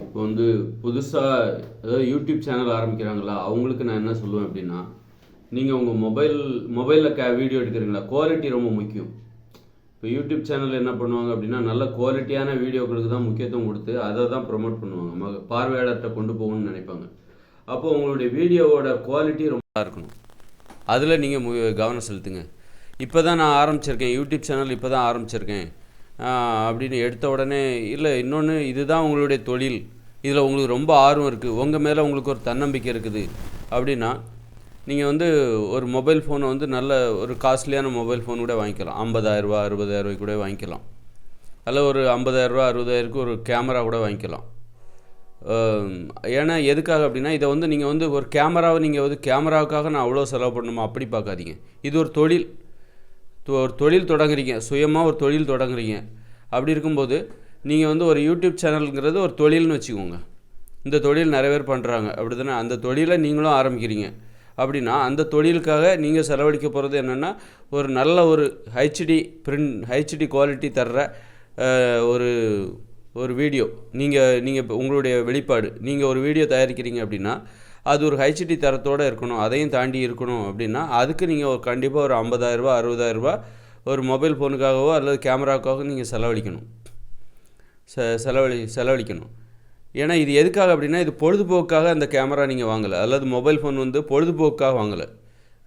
இப்போ வந்து புதுசாக ஏதாவது யூடியூப் சேனல் ஆரம்பிக்கிறாங்களா? அவங்களுக்கு நான் என்ன சொல்லுவேன் அப்படின்னா நீங்கள் உங்கள் மொபைல் மொபைலில் க வீடியோ எடுக்கிறீங்களா? குவாலிட்டி ரொம்ப முக்கியம். இப்போ யூடியூப் சேனலில் என்ன பண்ணுவாங்க அப்படின்னா நல்ல குவாலிட்டியான வீடியோக்களுக்கு தான் முக்கியத்துவம் கொடுத்து அதை தான் ப்ரொமோட் பண்ணுவாங்க. ம பார்வையாளர்கிட்ட கொண்டு போகணும்னு நினைப்பாங்க. அப்போது உங்களுடைய வீடியோவோட குவாலிட்டி ரொம்ப நல்லா இருக்கணும். அதில் நீங்கள் மு கவனம் செலுத்துங்க. இப்போ தான் நான் ஆரம்பிச்சிருக்கேன். யூடியூப் சேனல் இப்போ தான் ஆரம்பிச்சிருக்கேன். அப்படின்னு எடுத்த உடனே இல்லை இன்னொன்று இதுதான் உங்களுடைய தொழில். இதில் உங்களுக்கு ரொம்ப ஆர்வம் இருக்குது உங்கள் மேலே உங்களுக்கு ஒரு தன்னம்பிக்கை இருக்குது. அப்படின்னா நீங்கள் வந்து ஒரு மொபைல் ஃபோனை வந்து நல்ல ஒரு காஸ்ட்லியான மொபைல் ஃபோன் கூட வாங்கிக்கலாம். ஐம்பதாயிரரூபா அறுபதாயிரரூபாய்க்கு கூட வாங்கிக்கலாம். அதில் ஒரு ஐம்பதாயிரரூபா அறுபதாயிரருக்கு ஒரு கேமரா கூட வாங்கிக்கலாம். ஏன்னா எதுக்காக அப்படின்னா இதை வந்து நீங்கள் வந்து ஒரு கேமராவை நீங்கள் வந்து கேமராவுக்காக நான் அவ்வளோ செலவு பண்ணணுமா? அப்படி பார்க்காதீங்க. இது ஒரு தொழில். ஒரு தொழில் தொடங்குறீங்க. சுயமாக ஒரு தொழில் தொடங்குறீங்க. அப்படி இருக்கும்போது நீங்கள் வந்து ஒரு யூடியூப் சேனலுங்கிறது ஒரு தொழில்னு வச்சுக்கோங்க. இந்த தொழில் நிறைய பேர் பண்ணுறாங்க அப்படி தானே அந்த தொழிலை நீங்களும் ஆரம்பிக்கிறீங்க. அப்படின்னா அந்த தொழிலுக்காக நீங்கள் செலவழிக்க போகிறது என்னென்னா ஒரு நல்ல ஒரு ஹெச்டி பிரிண்ட் ஹெச்டி குவாலிட்டி தர்ற ஒரு ஒரு வீடியோ. நீங்கள் நீங்கள் இப்போ உங்களுடைய வெளிப்பாடு. நீங்கள் ஒரு வீடியோ தயாரிக்கிறீங்க அப்படின்னா அது ஒரு ஹெச்டி தரத்தோடு இருக்கணும். அதையும் தாண்டி இருக்கணும் அப்படின்னா அதுக்கு நீங்கள் ஒரு கண்டிப்பாக ஒரு ஐம்பதாயிரரூபா அறுபதாயிரரூபா ஒரு மொபைல் ஃபோனுக்காகவோ அல்லது கேமராவுக்காகவோ நீங்கள் செலவழிக்கணும். செ செலவழி செலவழிக்கணும். ஏன்னா இது எதுக்காக அப்படின்னா இது பொழுதுபோக்காக அந்த கேமரா நீங்கள் வாங்கலை. அல்லது மொபைல் ஃபோன் வந்து பொழுதுபோக்காக வாங்கலை.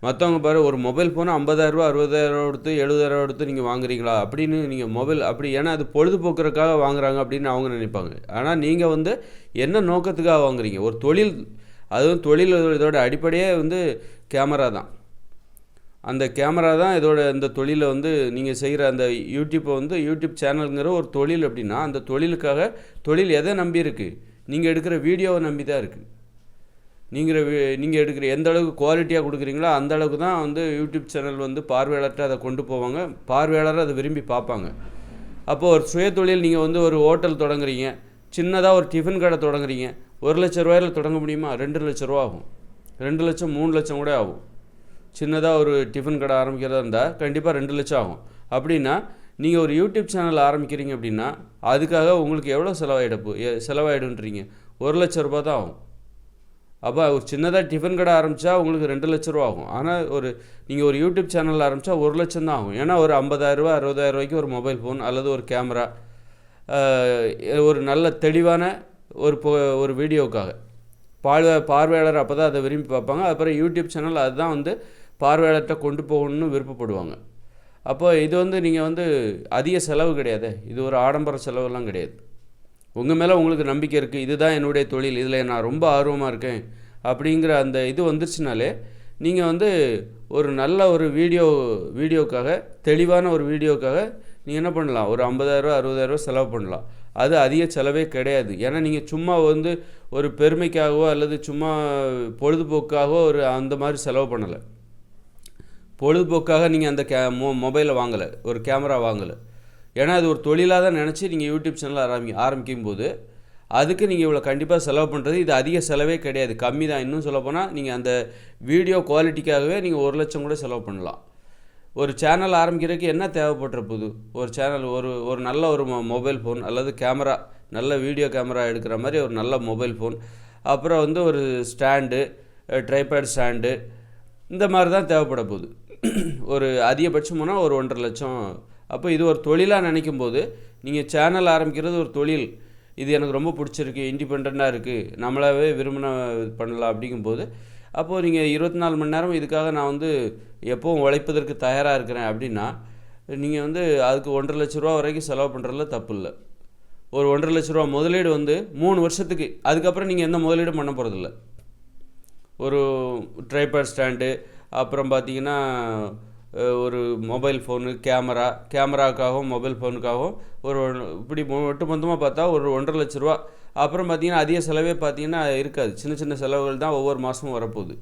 மற்றவங்க பாரு ஒரு மொபைல் ஃபோனை ஐம்பதாயிரரூபா அறுபதாயிரம் கொடுத்து எழுபதாயிரம் கொடுத்து நீங்கள் வாங்குறீங்களா? அப்படின்னு நீங்கள் மொபைல் அப்படி ஏன்னா அது பொழுதுபோக்குறதுக்காக வாங்குறாங்க அப்படின்னு அவங்க நினைப்பாங்க. ஆனால் நீங்கள் வந்து என்ன நோக்கத்துக்காக வாங்குறீங்க? ஒரு தொழில் அதுவும் தொழில் இதோட அடிப்படையே வந்து கேமரா தான். அந்த கேமரா தான் இதோட இந்த தொழிலை வந்து நீங்கள் செய்கிற அந்த யூடியூப்பை வந்து யூடியூப் சேனலுங்கிற ஒரு தொழில் அப்படின்னா அந்த தொழிலுக்காக தொழில் எதை நம்பி இருக்குது நீங்கள் எடுக்கிற வீடியோவை நம்பி தான் இருக்குது நீங்கள் நீங்கள் எடுக்கிற எந்த அளவுக்கு குவாலிட்டியாக கொடுக்குறீங்களோ அந்த அளவுக்கு தான் வந்து யூடியூப் சேனல் வந்து பார்வையாளர்கிட்ட அதை கொண்டு போவாங்க. பார்வையாளர் அதை விரும்பி பார்ப்பாங்க. அப்போது ஒரு சுய தொழில் நீங்கள் வந்து ஒரு ஹோட்டல் தொடங்குறீங்க. சின்னதாக ஒரு டிஃபன் கடை தொடங்குறீங்க. ஒரு லட்ச ரூபாயில் தொடங்க முடியுமா? ரெண்டு லட்ச ரூபா ஆகும். ரெண்டு லட்சம் மூணு லட்சம் கூட ஆகும். சின்னதாக ஒரு டிஃபன் கடை ஆரம்பிக்கிறதா இருந்தால் கண்டிப்பாக ரெண்டு லட்சம் ஆகும். அப்படின்னா நீங்கள் ஒரு யூடியூப் சேனல் ஆரம்பிக்கிறீங்க அப்படின்னா அதுக்காக உங்களுக்கு எவ்வளோ செலவாயிடப்பு செலவாயிடுன்றீங்க? ஒரு லட்ச ரூபா தான் ஆகும். அப்போ ஒரு சின்னதாக டிஃபன் கடை ஆரம்பித்தா உங்களுக்கு ரெண்டு லட்ச ரூபா ஆகும். ஆனால் ஒரு நீங்கள் ஒரு யூடியூப் சேனல் ஆரம்பித்தா ஒரு லட்சம் தான் ஆகும். ஏன்னா ஒரு ஐம்பதாயிரரூபா அறுபதாயிரம் ரூபாய்க்கு ஒரு மொபைல் ஃபோன் அல்லது ஒரு கேமரா ஒரு நல்ல தெளிவான ஒரு பொ ஒரு வீடியோவுக்காக பார்வை பார்வையாளர் அப்போ தான் அதை விரும்பி பார்ப்பாங்க. அப்புறம் யூடியூப் சேனல் அதுதான் வந்து பார்வையாளர்கிட்ட கொண்டு போகணும்னு விருப்பப்படுவாங்க. அப்போ இது வந்து நீங்கள் வந்து அதிக செலவு கிடையாது. இது ஒரு ஆடம்பர செலவுலாம் கிடையாது. உங்கள் மேலே உங்களுக்கு நம்பிக்கை இருக்குது இதுதான் என்னுடைய தொழில். இதில் நான் ரொம்ப ஆர்வமாக இருக்கேன். அப்படிங்கிற அந்த இது வந்துருச்சுனாலே நீங்கள் வந்து ஒரு நல்ல ஒரு வீடியோ வீடியோக்காக தெளிவான ஒரு வீடியோக்காக நீங்கள் என்ன பண்ணலாம்? ஒரு ஐம்பதாயிரரூவா அறுபதாயிரரூவா செலவு பண்ணலாம். அது அதிக செலவே கிடையாது. ஏன்னா நீங்கள் சும்மா வந்து ஒரு பெருமைக்காகவோ அல்லது சும்மா பொழுதுபோக்காகவோ ஒரு அந்த மாதிரி செலவு பண்ணலை. பொழுதுபோக்காக நீங்கள் அந்த கே மொ மொபைலை வாங்கலை. ஒரு கேமரா வாங்கலை. ஏன்னா அது ஒரு தொழிலாக தான் நினச்சி நீங்கள் யூடியூப் சேனல் ஆரம்பி ஆரம்பிக்கும் போது அதுக்கு நீங்கள் இவ்வளோ கண்டிப்பாக செலவு பண்ணுறது இது அதிக செலவே கிடையாது. கம்மி தான். இன்னும் சொல்லப்போனால் நீங்கள் அந்த வீடியோ குவாலிட்டிக்காகவே நீங்கள் ஒரு லட்சம் கூட செலவு பண்ணலாம். ஒரு சேனல் ஆரம்பிக்கிறதுக்கு என்ன தேவைப்படுற போகுது ஒரு சேனல் ஒரு ஒரு நல்ல ஒரு மொ- மொபைல் ஃபோன் அல்லது கேமரா நல்ல வீடியோ கேமரா எடுக்கிற மாதிரி ஒரு நல்ல மொபைல் ஃபோன் அப்புறம் வந்து ஒரு ஸ்டாண்டு ட்ரைபேட் ஸ்டாண்டு இந்த மாதிரி தான் தேவைப்பட போகுது. ஒரு அதிகபட்சம் போனால் ஒரு ஒன்றரை லட்சம். அப்போ இது ஒரு தொழிலாக நினைக்கும் போது நீங்கள் சேனல் ஆரம்பிக்கிறது ஒரு தொழில். இது எனக்கு ரொம்ப பிடிச்சிருக்கு இண்டிபெண்ட்டாக இருக்குது நம்மளாவே விரும்பின பண்ணலாம் அப்படிங்கும்போது அப்போது நீங்கள் இருபத்தி நாலு மணி நேரம் இதுக்காக நான் வந்து எப்போவும் உழைப்பதற்கு தயாராக இருக்கிறேன் அப்படின்னா நீங்கள் வந்து அதுக்கு ஒன்றரை லட்ச ரூபா வரைக்கும் செலவு பண்ணுறதுல தப்பு இல்லை. ஒரு ஒன்றரை லட்ச ரூபா முதலீடு வந்து மூணு வருஷத்துக்கு அதுக்கப்புறம் நீங்கள் எந்த முதலீடும் பண்ண போகிறதில்ல ஒரு ட்ரைபேட் ஸ்டாண்டு அப்புறம் பார்த்தீங்கன்னா ஒரு மொபைல் ஃபோனு கேமரா கேமராக்காகவும் மொபைல் ஃபோனுக்காகவும் ஒரு இப்படி மொ- ஒட்டுமொத்தமாக பார்த்தா ஒரு ஒன்றரை லட்ச ரூபா அப்புறம் பார்த்திங்கன்னா அதிக செலவே பார்த்தீங்கன்னா இருக்காது. சின்ன சின்ன செலவுகள் தான் ஒவ்வொரு மாதமும் வரப்போகுது.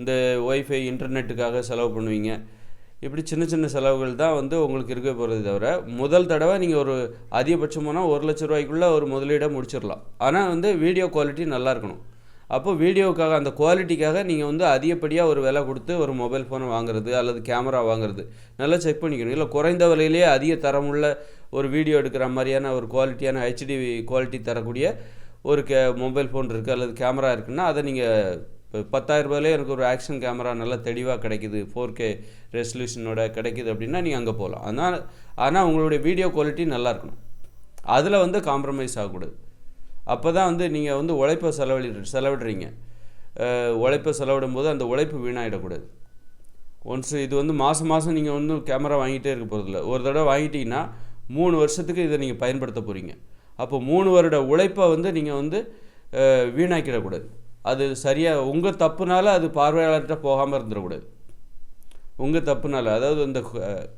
இந்த ஒய்ஃபை இன்டர்நெட்டுக்காக செலவு பண்ணுவீங்க. இப்படி சின்ன சின்ன செலவுகள் தான் வந்து உங்களுக்கு இருக்க போகிறது தவிர முதல் தடவை நீங்கள் ஒரு அதிகபட்சமான ஒரு லட்ச ரூபாய்க்குள்ளே ஒரு முதலீடை முடிச்சிடலாம். ஆனால் வந்து வீடியோ குவாலிட்டி நல்லா இருக்கணும். அப்போ வீடியோவுக்காக அந்த குவாலிட்டிக்காக நீங்கள் வந்து அதிகப்படியாக ஒரு விலை கொடுத்து ஒரு மொபைல் ஃபோனை வாங்குறது அல்லது கேமரா வாங்குறது நல்லா செக் பண்ணிக்கணும். இல்லை குறைந்த விலையிலேயே அதிக தரமுள்ள ஒரு வீடியோ எடுக்கிற மாதிரியான ஒரு குவாலிட்டியான ஹெச்டி குவாலிட்டி தரக்கூடிய ஒரு கே மொபைல் ஃபோன் இருக்குது அல்லது கேமரா இருக்குன்னா அதை நீங்கள் இப்போ பத்தாயிரம் ரூபாயிலே எனக்கு ஒரு ஆக்ஷன் கேமரா நல்லா தெளிவாக கிடைக்குது ஃபோர் கே ரெசல்யூஷனோட கிடைக்குது அப்படின்னா நீங்கள் அங்கே போகலாம் அதனால் ஆனால் உங்களுடைய வீடியோ குவாலிட்டி நல்லா இருக்கணும். அதில் வந்து காம்ப்ரமைஸ் ஆகக்கூடாது. அப்போ தான் வந்து நீங்கள் வந்து உழைப்பை செலவழி செலவிடுறீங்க. உழைப்பை செலவிடும் போது அந்த உழைப்பு வீணாகிடக்கூடாது ஒன்ஸ் இது வந்து மாதம் மாதம் நீங்கள் வந்து கேமரா வாங்கிட்டே இருக்க போகிறதில்ல ஒரு தடவை வாங்கிட்டீங்கன்னா மூணு வருஷத்துக்கு இதை நீங்கள் பயன்படுத்த போகிறீங்க அப்போ மூணு வருட உழைப்பை வந்து நீங்கள் வந்து வீணாக்கிடக்கூடாது. அது சரியாக உங்கள் தப்புனால அது பார்வையாளர்கிட்ட போகாமல் இருந்துடக்கூடாது. உங்கள் தப்புனால அதாவது இந்த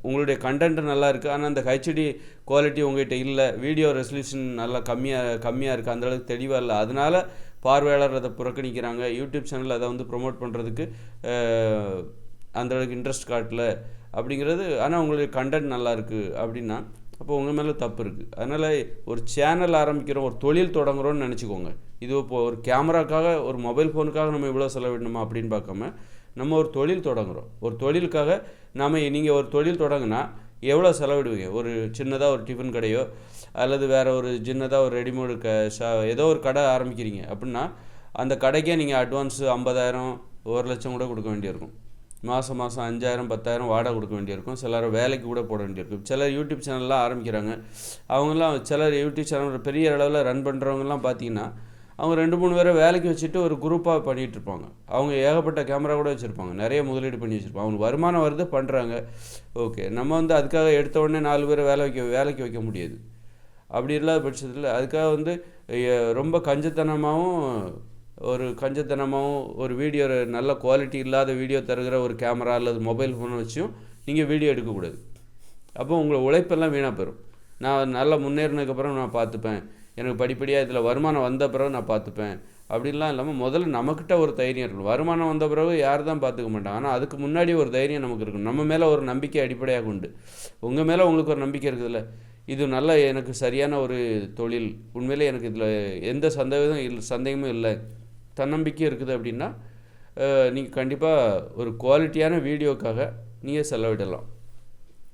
உங்களுடைய கண்டென்ட் நல்லா இருக்குது ஆனால் அந்த ஹெச்டி குவாலிட்டி உங்கள்கிட்ட இல்லை வீடியோ ரெசல்யூஷன் நல்லா கம்மியாக கம்மியாக இருக்குது அந்தளவுக்கு தெளிவாக இல்லை அதனால் பார்வையாளர் அதை புறக்கணிக்கிறாங்க யூடியூப் சேனல் அதை வந்து ப்ரொமோட் பண்ணுறதுக்கு அந்தளவுக்கு இன்ட்ரெஸ்ட் காட்டல அப்படிங்கிறது ஆனால் உங்களுடைய கண்டென்ட் நல்லா இருக்குது அப்படின்னா அப்போ உங்கள் மேலே தப்பு இருக்குது அதனால் ஒரு சேனல் ஆரம்பிக்கிறோம் ஒரு தொழில் தொடங்குறோம்னு நினச்சிக்கோங்க. இது இப்போ ஒரு கேமராக்காக ஒரு மொபைல் ஃபோனுக்காக நம்ம இவ்வளோ செலவிடணுமா அப்படின்னு பார்க்காம நம்ம ஒரு தொழில் தொடங்குகிறோம் ஒரு தொழிலுக்காக நாம் நீங்கள் ஒரு தொழில் தொடங்கினா எவ்வளோ செலவிடுவீங்க? ஒரு சின்னதாக ஒரு டிஃபன் கடையோ அல்லது வேறு ஒரு சின்னதாக ஒரு ரெடிமேடு க ஏதோ ஒரு கடை ஆரம்பிக்கிறீங்க அப்படின்னா அந்த கடைக்கே நீங்கள் அட்வான்ஸு ஐம்பதாயிரம் ஒரு லட்சம் கூட கொடுக்க வேண்டியிருக்கும். மாதம் மாதம் அஞ்சாயிரம் பத்தாயிரம் வாடகை கொடுக்க வேண்டியிருக்கும். சிலர் வேலைக்கு கூட போட வேண்டியிருக்கும். சிலர் யூடியூப் சேனல்லாம் ஆரம்பிக்கிறாங்க. அவங்கெல்லாம் சிலர் யூடியூப் சேனல் பெரிய அளவில் ரன் பண்ணுறவங்கலாம் பார்த்தீங்கன்னா அவங்க ரெண்டு மூணு பேரை வேலைக்கு வச்சுட்டு ஒரு குரூப்பாக பண்ணிகிட்டு இருப்பாங்க. அவங்க ஏகப்பட்ட கேமரா கூட வச்சுருப்பாங்க. நிறைய முதலீடு பண்ணி வச்சுருப்பாங்க. அவங்க வருமானம் வருது பண்ணுறாங்க ஓகே நம்ம வந்து அதுக்காக எடுத்த உடனே நாலு பேரை வேலை வைக்க வேலைக்கு வைக்க முடியாது. அப்படி இல்லாத பட்சத்தில் அதுக்காக வந்து ரொம்ப கஞ்சத்தனமாகவும் ஒரு கஞ்சத்தனமாகவும் ஒரு வீடியோ நல்ல குவாலிட்டி இல்லாத வீடியோ தருகிற ஒரு கேமரா அல்லது மொபைல் ஃபோனை வச்சும் நீங்கள் வீடியோ எடுக்கக்கூடாது. அப்போ உங்களை உழைப்பெல்லாம் வீணாக போயிடும் நான் நல்லா முன்னேறினதுக்கப்புறம் நான் பார்த்துப்பேன். எனக்கு படிப்படியாக இதில் வருமானம் வந்த பிறகு நான் பார்த்துப்பேன். அப்படின்லாம் இல்லாமல் முதல்ல நம்மக்கிட்ட ஒரு தைரியம் இருக்கணும். வருமானம் வந்த பிறகு யார் தான் பார்த்துக்க மாட்டாங்க. ஆனால் அதுக்கு முன்னாடி ஒரு தைரியம் நமக்கு இருக்கும் நம்ம மேலே ஒரு நம்பிக்கை அடிப்படையாக உண்டு. உங்கள் மேலே உங்களுக்கு ஒரு நம்பிக்கை இருக்குதுல்ல? இது நல்ல எனக்கு சரியான ஒரு தொழில். உண்மையிலே எனக்கு இதில் எந்த சந்தேகம் இல்லை சந்தேகமும் இல்லை. தன்னம்பிக்கை இருக்குது அப்படின்னா நீங்கள் கண்டிப்பாக ஒரு குவாலிட்டியான வீடியோக்காக நீங்கள் செலவிடலாம்.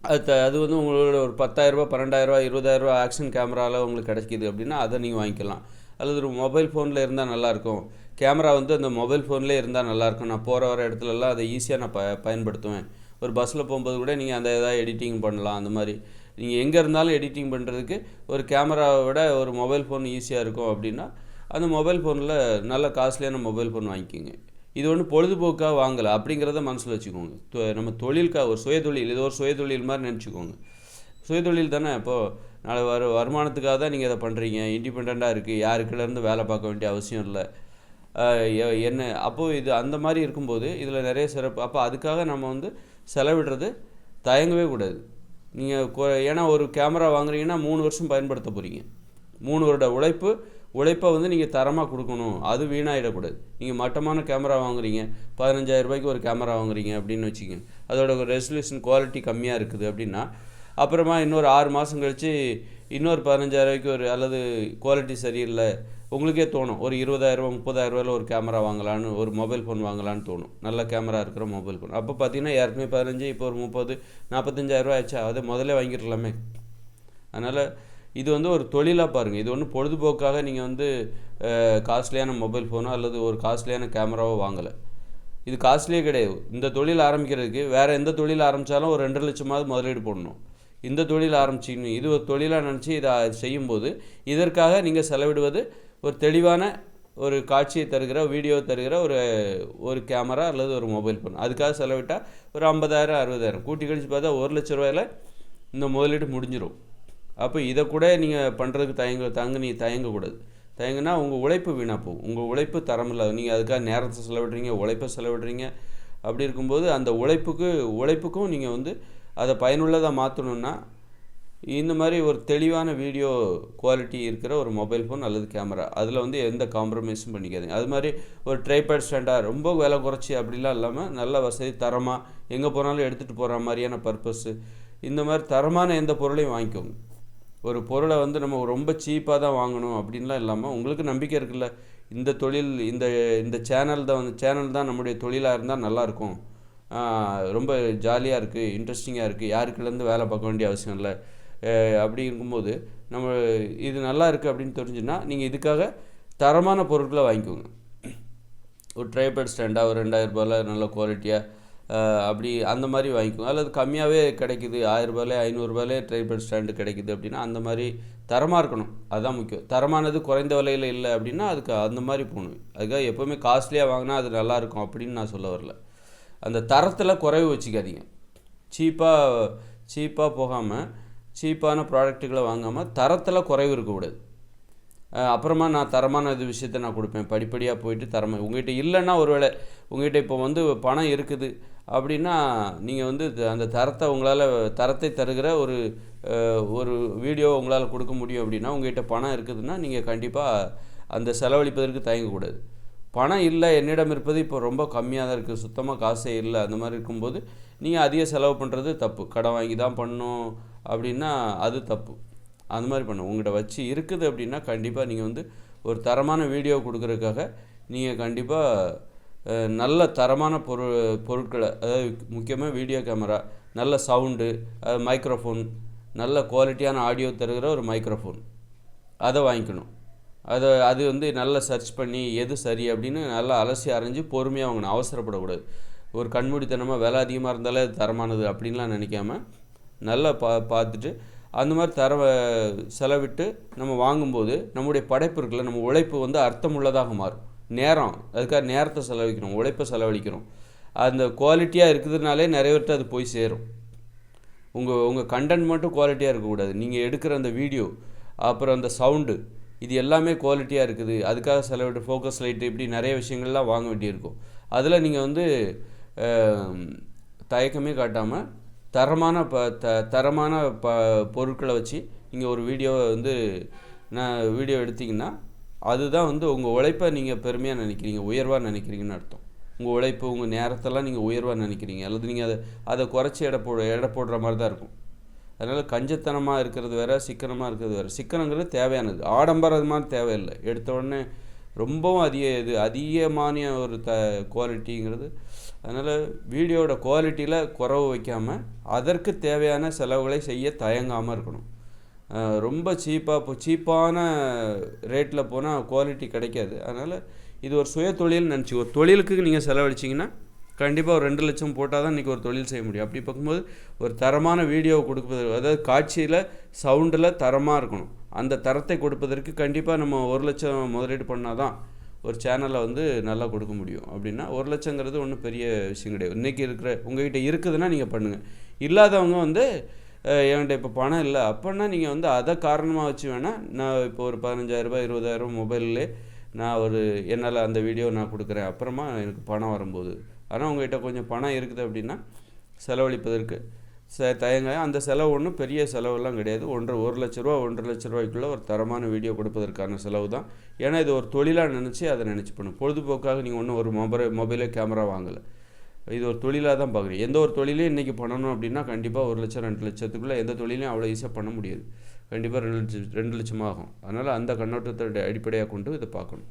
அது த- அது வந்து உங்களோட ஒரு பத்தாயிரரூபா பன்னெண்டாயிரரூபா இருபதாயிரரூபா ஆக்ஷன் கேமராவில் உங்களுக்கு கிடைக்கிது அப்படின்னா அதை நீங்கள் வாங்கிக்கலாம். அல்லது ஒரு மொபைல் ஃபோனில் இருந்தால் நல்லாயிருக்கும். கேமரா வந்து அந்த மொபைல் ஃபோன்லேயே இருந்தால் நல்லாயிருக்கும். நான் போகிற வர இடத்துலலாம் அதை ஈஸியாக நான் ப பயன்படுத்துவேன். ஒரு பஸ்ஸில் போகும்போது கூட நீங்கள் அந்த எதாவது எடிட்டிங் பண்ணலாம் அந்த மாதிரி. நீங்கள் எங்கே இருந்தாலும் எடிட்டிங் பண்ணுறதுக்கு ஒரு கேமராவை விட ஒரு மொபைல் ஃபோன் ஈஸியாக இருக்கும் அப்படின்னா அந்த மொபைல் ஃபோனில் நல்ல காஸ்ட்லியான மொபைல் ஃபோன் வாங்கிக்கோங்க. இது ஒன்று பொழுதுபோக்காக வாங்கலை அப்படிங்கிறத மனசில் வச்சுக்கோங்க. தொ- நம்ம தொழிலுக்காக ஒரு சுயதொழில் இது ஒரு சுயதொழில் மாதிரி நினச்சிக்கோங்க. சுயதொழில் தானே? இப்போது நாளை வர வருமானத்துக்காக தான் நீங்கள் இதை பண்ணுறீங்க இண்டிபெண்ட்டாக இருக்குது யாருக்கிட்டேருந்து வேலை பார்க்க வேண்டிய அவசியம் இல்லை. என்ன? அப்போது இது அந்த மாதிரி இருக்கும்போது இதில் நிறைய சிறப்பு. அப்போ அதுக்காக நம்ம வந்து செலவிடுறது தயங்கவே கூடாது. நீங்கள் ஏன்னா ஒரு கேமரா வாங்குறீங்கன்னா மூணு வருஷம் பயன்படுத்த போகிறீங்க மூணு வருட உழைப்பு உழைப்பை வந்து நீங்கள் தரமாக கொடுக்கணும். அது வீணாகிடக்கூடாது நீங்கள் மட்டமான கேமரா வாங்குறீங்க. பதினஞ்சாயிரம் ரூபாய்க்கு ஒரு கேமரா வாங்குறீங்க அப்படின்னு வச்சுக்கோங்க. அதோட ரெசல்யூஷன் குவாலிட்டி கம்மியாக இருக்குது அப்படின்னா அப்புறமா இன்னொரு ஆறு மாதம் கழித்து இன்னொரு பதினஞ்சாயிரம் ரூபாய்க்கு ஒரு அல்லது குவாலிட்டி சரியில்லை உங்களுக்கே தோணும். ஒரு இருபதாயிரரூபா முப்பதாயிரரூபாயில் ஒரு கேமரா வாங்கலான்னு ஒரு மொபைல் ஃபோன் வாங்கலான்னு தோணும். நல்ல கேமரா இருக்கிற மொபைல் ஃபோன் அப்போ பார்த்தீங்கன்னா ஏற்கனவே பதினஞ்சு இப்போ ஒரு முப்பது நாற்பத்தஞ்சாயிரரூபா ஆச்சா? அதை முதல்ல வாங்கிடலாமே. அதனால் இது வந்து ஒரு தொழிலாக பாருங்கள் இது ஒன்றும் பொழுதுபோக்காக நீங்கள் வந்து காஸ்ட்லியான மொபைல் ஃபோனோ அல்லது ஒரு காஸ்ட்லியான கேமராவோ வாங்கலை. இது காஸ்ட்லியே கிடையாது. இந்த தொழில் ஆரம்பிக்கிறதுக்கு வேறு எந்த தொழில் ஆரம்பித்தாலும் ஒரு ரெண்டு லட்சமாவது முதலீடு போடணும். இந்த தொழில் ஆரம்பிச்சிக்கணும் இது ஒரு தொழிலாக நினச்சி இதை செய்யும்போது இதற்காக நீங்கள் செலவிடுவது ஒரு தெளிவான ஒரு காட்சியை தருகிற வீடியோ தருகிற ஒரு ஒரு கேமரா அல்லது ஒரு மொபைல் ஃபோன். அதுக்காக செலவிட்டால் ஒரு ஐம்பதாயிரம் அறுபதாயிரம். கூட்டி கழிச்சு பார்த்தா ஒரு லட்ச ரூபாயில் இந்த முதலீடு முடிஞ்சிடும் அப்போ இதை கூட நீங்கள் பண்ணுறதுக்கு தயங்க தங்க நீ தயங்கக்கூடாது. தயங்குனா உங்கள் உழைப்பு வீணாக போகும். உங்கள் உழைப்பு தரமில்லாத நீங்கள் அதுக்காக நேரத்தை செலவிடுறீங்க உழைப்பை செலவிடுறீங்க. அப்படி இருக்கும்போது அந்த உழைப்புக்கு உழைப்புக்கும் நீங்கள் வந்து அதை பயனுள்ளதாக மாற்றணுன்னா இந்த மாதிரி ஒரு தெளிவான வீடியோ குவாலிட்டி இருக்கிற ஒரு மொபைல் ஃபோன் அல்லது கேமரா. அதில் வந்து எந்த காம்ப்ரமைஸும் பண்ணிக்காதீங்க. அது மாதிரி ஒரு ட்ரைபேட் ஸ்டாண்டாக ரொம்ப விலை குறைச்சி அப்படிலாம் இல்லாமல் நல்ல வசதி தரமாக எங்கே போனாலும் எடுத்துகிட்டு போகிற மாதிரியான பர்பஸ்ஸு இந்த மாதிரி தரமான எந்த பொருளையும் வாங்கிக்கோங்க. ஒரு பொருளை வந்து நம்ம ரொம்ப சீப்பாக தான் வாங்கணும் அப்படின்லாம் இல்லாமல் உங்களுக்கு நம்பிக்கை இருக்குல்ல? இந்த தொழில் இந்த இந்த சேனல் தான் வந்து சேனல் தான் நம்முடைய தொழிலாக இருந்தால் நல்லாயிருக்கும் ரொம்ப ஜாலியாக இருக்குது இன்ட்ரெஸ்டிங்காக இருக்குது யாருக்குலேருந்து வேலை பார்க்க வேண்டிய அவசியம் இல்லை. அஹ் அப்படி இருக்கும்போது நம்ம இது நல்லா இருக்குது அப்படின்னு தெரிஞ்சுன்னா நீங்கள் இதுக்காக தரமான பொருட்களை வாங்கிக்கோங்க. ஒரு ட்ரைபேட் ஸ்டாண்டாக ஒரு ரெண்டாயிரம் ரூபாயில் நல்ல குவாலிட்டியாக அப்படி அந்த மாதிரி வாங்கிக்கும் அல்லது கம்மியாகவே கிடைக்குது. ஆயிரரூபாலே ஐநூறுரூபாலே ட்ரைபேட் ஸ்டாண்டு கிடைக்குது அப்படின்னா அந்த மாதிரி தரமாக இருக்கணும். அதுதான் முக்கியம். தரமானது குறைந்த விலையில் இல்லை அப்படின்னா அதுக்கு அந்த மாதிரி போகணும். அதுக்காக எப்போவுமே காஸ்ட்லியாக வாங்கினா அது நல்லாயிருக்கும் அப்படின்னு நான் சொல்ல வரல. அந்த தரத்தில் குறைவு வச்சுக்காதீங்க. சீப்பாக சீப்பாக போகாமல் சீப்பான ப்ராடக்ட்டுகளை வாங்காமல் தரத்தில் குறைவு இருக்கக்கூடாது. அப்புறமா நான் தரமான இது விஷயத்த நான் கொடுப்பேன். படிப்படியாக போயிட்டு தரமாக உங்கள்கிட்ட இல்லைன்னா ஒருவேளை உங்ககிட்ட இப்போ வந்து பணம் இருக்குது. அப்படின்னா நீங்கள் வந்து அந்த தரத்தை உங்களால் தரத்தை தருகிற ஒரு ஒரு வீடியோ உங்களால் கொடுக்க முடியும் அப்படின்னா உங்ககிட்ட பணம் இருக்குதுன்னா நீங்கள் கண்டிப்பாக அந்த செலவழிப்பதற்கு தயங்கக்கூடாது. பணம் இல்லை என்னிடம் இருப்பது இப்போ ரொம்ப கம்மியாக தான் இருக்குது சுத்தமாக காசே இல்லை அந்த மாதிரி இருக்கும்போது நீங்கள் அதிக செலவு பண்ணுறது தப்பு. கடன் வாங்கி தான் பண்ணும் அப்படின்னா அது தப்பு. அந்த மாதிரி பண்ணும் உங்கள்கிட்ட வச்சு இருக்குது அப்படின்னா கண்டிப்பாக நீங்கள் வந்து ஒரு தரமான வீடியோ கொடுக்குறதுக்காக நீங்கள் கண்டிப்பாக நல்ல தரமான பொருள் பொருட்களை அதாவது முக்கியமாக வீடியோ கேமரா நல்ல சவுண்டு மைக்ரோஃபோன் நல்ல குவாலிட்டியான ஆடியோ தருகிற ஒரு மைக்ரோஃபோன் அதை வாங்கிக்கணும். அதை அது வந்து நல்லா சர்ச் பண்ணி எது சரி அப்படின்னு நல்லா அலசி அரைஞ்சு பொறுமையாக வாங்கணும். அவசரப்படக்கூடாது. ஒரு கண்மூடித்தனமாக விலை அதிகமாக இருந்தாலே அது தரமானது அப்படின்லாம் நினைக்காம நல்லா பா பார்த்துட்டு அந்த மாதிரி தர செலவிட்டு நம்ம வாங்கும்போது நம்முடைய படைப்பு இருக்குல்ல நம்ம உழைப்பு வந்து அர்த்தமுள்ளதாக மாறும். நேரம். அதுக்காக நேரத்தை செலவழிக்கிறோம் உழைப்பை செலவழிக்கிறோம். அந்த குவாலிட்டியாக இருக்குதுனாலே நிறைய பேர்ட்ட அது போய் சேரும். உங்கள் உங்கள் கண்டென்ட் மட்டும் குவாலிட்டியாக இருக்கக்கூடாது. நீங்கள் எடுக்கிற அந்த வீடியோ அப்புறம் அந்த சவுண்டு இது எல்லாமே குவாலிட்டியாக இருக்குது. அதுக்காக செலவிட்டு ஃபோக்கஸ் லைட்டு இப்படி நிறைய விஷயங்கள்லாம் வாங்க வேண்டியிருக்கும். அதில் நீங்கள் வந்து தயக்கமே காட்டாமல் தரமான ப த தரமான ப பொருட்களை வச்சு நீங்கள் ஒரு வீடியோவை வந்து நான் வீடியோ எடுத்திங்கன்னா அதுதான் வந்து உங்கள் உழைப்பை நீங்கள் பெருமையாக நினைக்கிறீங்க உயர்வாக நினைக்கிறீங்கன்னு அர்த்தம். உங்கள் உழைப்பு உங்கள் நேரத்தெல்லாம் நீங்கள் உயர்வாக நினைக்கிறீங்க. அல்லது நீங்கள் அதை அதை குறைச்சி எடை போட எடை போடுற மாதிரி தான் இருக்கும். அதனால் கஞ்சத்தனமாக இருக்கிறது வேற சிக்கனமாக இருக்கிறது வேற. சிக்கனங்கிறது தேவையானது. ஆடம்பரமாக தேவையில்லை. எடுத்த உடனே ரொம்பவும் அதிக இது அதிகமான ஒரு த குவாலிட்டிங்கிறது அதனால் வீடியோட குவாலிட்டியில் குறவு வைக்காமல் அதற்கு தேவையான செலவுகளை செய்ய தயங்காமல் இருக்கணும். ரொம்ப சீப்பாக இப்போ சீப்பான ரேட்டில் போனால் குவாலிட்டி கிடைக்காது. அதனால் இது ஒரு சுய தொழில் நினச்சி ஒரு தொழிலுக்கு நீங்கள் செலவழிச்சிங்கன்னா கண்டிப்பாக ஒரு ரெண்டு லட்சம் போட்டால் தான் இன்றைக்கி ஒரு தொழில் செய்ய முடியும். அப்படி பார்க்கும்போது ஒரு தரமான வீடியோ கொடுப்பது அதாவது காட்சியில் சவுண்டில் தரமாக இருக்கணும். அந்த தரத்தை கொடுப்பதற்கு கண்டிப்பாக நம்ம ஒரு லட்சம் முதலீடு பண்ணால் தான் ஒரு சேனலை வந்து நல்லா கொடுக்க முடியும். அப்படின்னா ஒரு லட்சங்கிறது ஒன்றும் பெரிய விஷயம் கிடையாது. இன்றைக்கி இருக்கிற உங்ககிட்ட இருக்குதுன்னா நீங்கள் பண்ணுங்கள் இல்லாதவங்க வந்து என்கிட்ட இப்போ பணம் இல்லை. அப்படின்னா நீங்கள் வந்து அதை காரணமாக வச்சு வேணால் நான் இப்போ ஒரு பதினஞ்சாயிரரூபா இருபதாயிரரூபா மொபைல்லே நான் ஒரு என்னால் அந்த வீடியோ நான் கொடுக்குறேன். அப்புறமா எனக்கு பணம் வரும்போது. ஆனால் உங்ககிட்ட கொஞ்சம் பணம் இருக்குது அப்படின்னா செலவழிப்பதற்கு ச தயங்க அந்த செலவு ஒன்றும் பெரிய செலவெல்லாம் கிடையாது. ஒன்றரை ஒரு லட்ச ரூபா ஒன்றரை லட்ச ரூபாய்க்குள்ளே ஒரு தரமான வீடியோ கொடுப்பதற்கான செலவு தான். ஏன்னா இது ஒரு தொழிலாக நினச்சி அதை நினச்சி பண்ணும். பொழுதுபோக்காக நீங்கள் ஒன்றும் ஒரு மொபைல் மொபைலே கேமரா வாங்கலை. இது ஒரு தொழிலாக தான் பார்க்குறேன் எந்த ஒரு தொழிலையும் இன்றைக்கி பண்ணணும் அப்படின்னா கண்டிப்பாக ஒரு லட்சம் ரெண்டு லட்சத்துக்குள்ளே எந்த தொழிலையும் அவ்வளோ ஈஸியாக பண்ண முடியாது. கண்டிப்பாக ரெண்டு லட்சம் ரெண்டு லட்சமாகும். அதனால் அந்த கண்ணோட்டத்தை அடிப்படையாக கொண்டு இதை பார்க்கணும்.